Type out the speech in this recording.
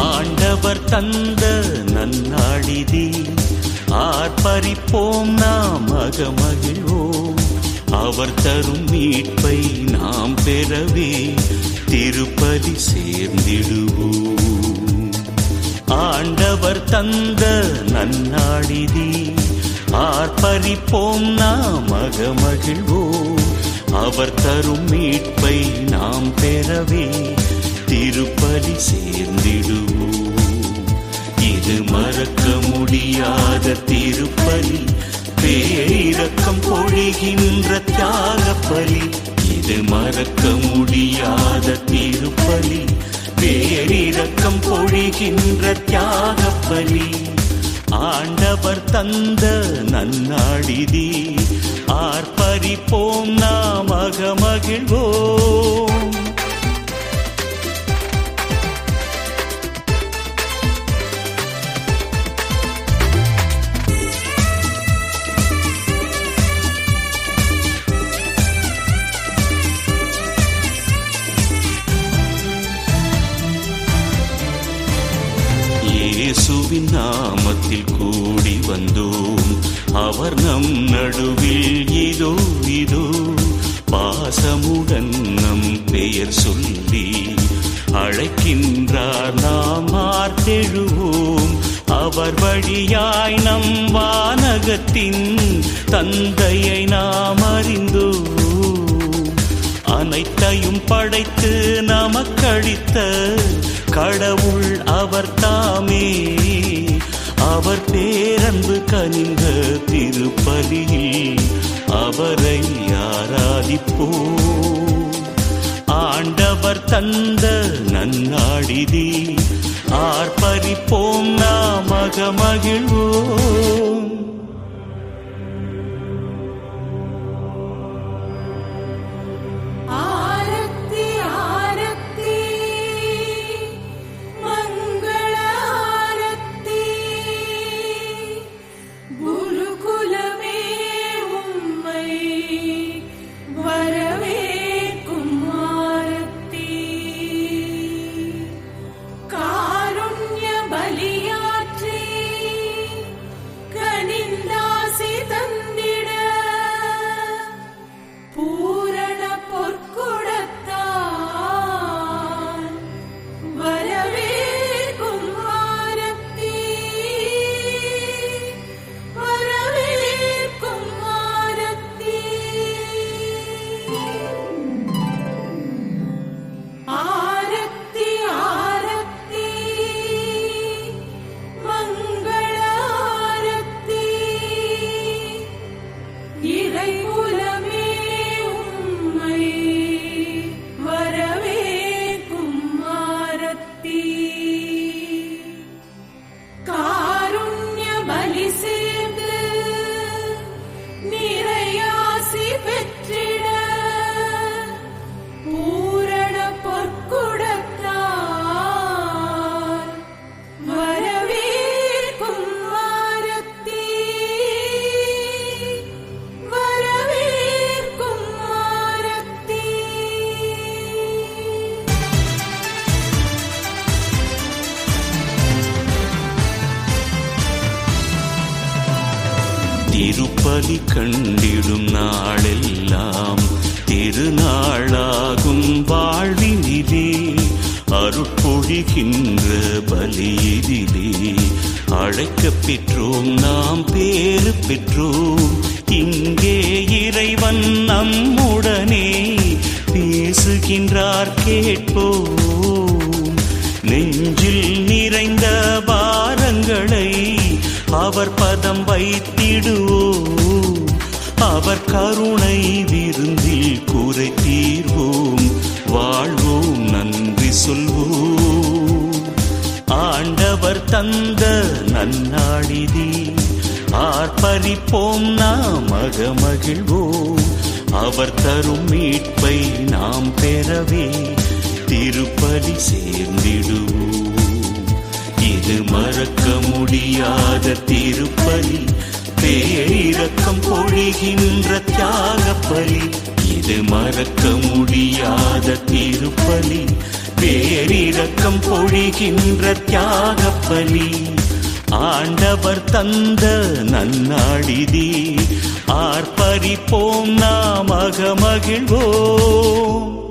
ஆண்டவர் தந்த நன்னாடிதி ஆர்ப்பரிப்போம் நாம் அகமகிழ்வோம். அவர் தரும் மீட்பை நாம் பெறவே. திருப்பதி சேர்ந்திடுவோம். ஆண்டவர் தந்த நன்னாடிதி ஆர்ப்பரிப்போம் நாம் அகமகிழ்வோம். அவர் தரும் மீட்பை நாம் பெறவே. திருப்பலி சேர்ந்திடுவோம். இது மறக்க முடியாத திருப்பலி. பேரக்கம் பொழிகின்ற தியாகப்பலி. இது மறக்க முடியாத திருப்பலி. பேரிரக்கம் பொழிகின்ற தியாகப்பலி. ஆண்டவர் தந்த நன்னாடிதி. ஆர்ப்பரிப்போம் நாம் அகமகிழ்வோம். இயேசுவின் நாமத்தில் கூடி வந்தோம். அவர் நம் நடுவில் இதோ இதோ பாசமுடன் நம் பெயர் சொல்லி அழைக்கின்றார். நாம் ஆர்த்தெழுவோம். அவர் வழியாய் நம் வானகத்தின் தந்தையை நாம் அறிந்தோம். அனைத்தையும் படைத்து நமக்களித்த கடவுள் அவர் தாமே. அவர் பேரன்பு கனிந்த திருப்பலியில் அவரை ஆராதிப்போ. ஆண்டவர் தந்த நன்னாடிதி. ஆர்ப்பரிப்போம் நாம் மகிழ்வோம் India. திருப்பலி கண்டிடும் நாளெல்லாம் திருநாளாகும் வாழ்வினிலே. அருட்பொழிகின்ற பலியிலே அழைக்கப் பெற்றோம் நாம் பேறு பெற்றோம். இங்கே இறைவன் நம்முடனே பேசுகின்றார் கேட்போம். அவர் பதம் வைத்திடுவோம் அவர் கருணை விருந்தில் குறை தீர்வோம். வாழ்வோம் நன்றி சொல்வோம். ஆண்டவர் தந்த நன்னாடிதி ஆர்ப்பரிப்போம் நாம் மகிழ்வோம் அவர் தரும் மீட்பை நாம் பெறவே திருப்பதி சேர்ந்திடுவோம். இது மறக்க முடியாத திருப்பலி. பேரிரக்கம் பொழிகின்ற தியாக பலி இது மறக்க முடியாத திருப்பலி. பேரிரக்கம் பொழிகின்ற தியாக பலி ஆண்டவர் தந்த நன்னாடிதி ஆர்ப்பரிப்போம் நாம் அகமகிழ்வோம்.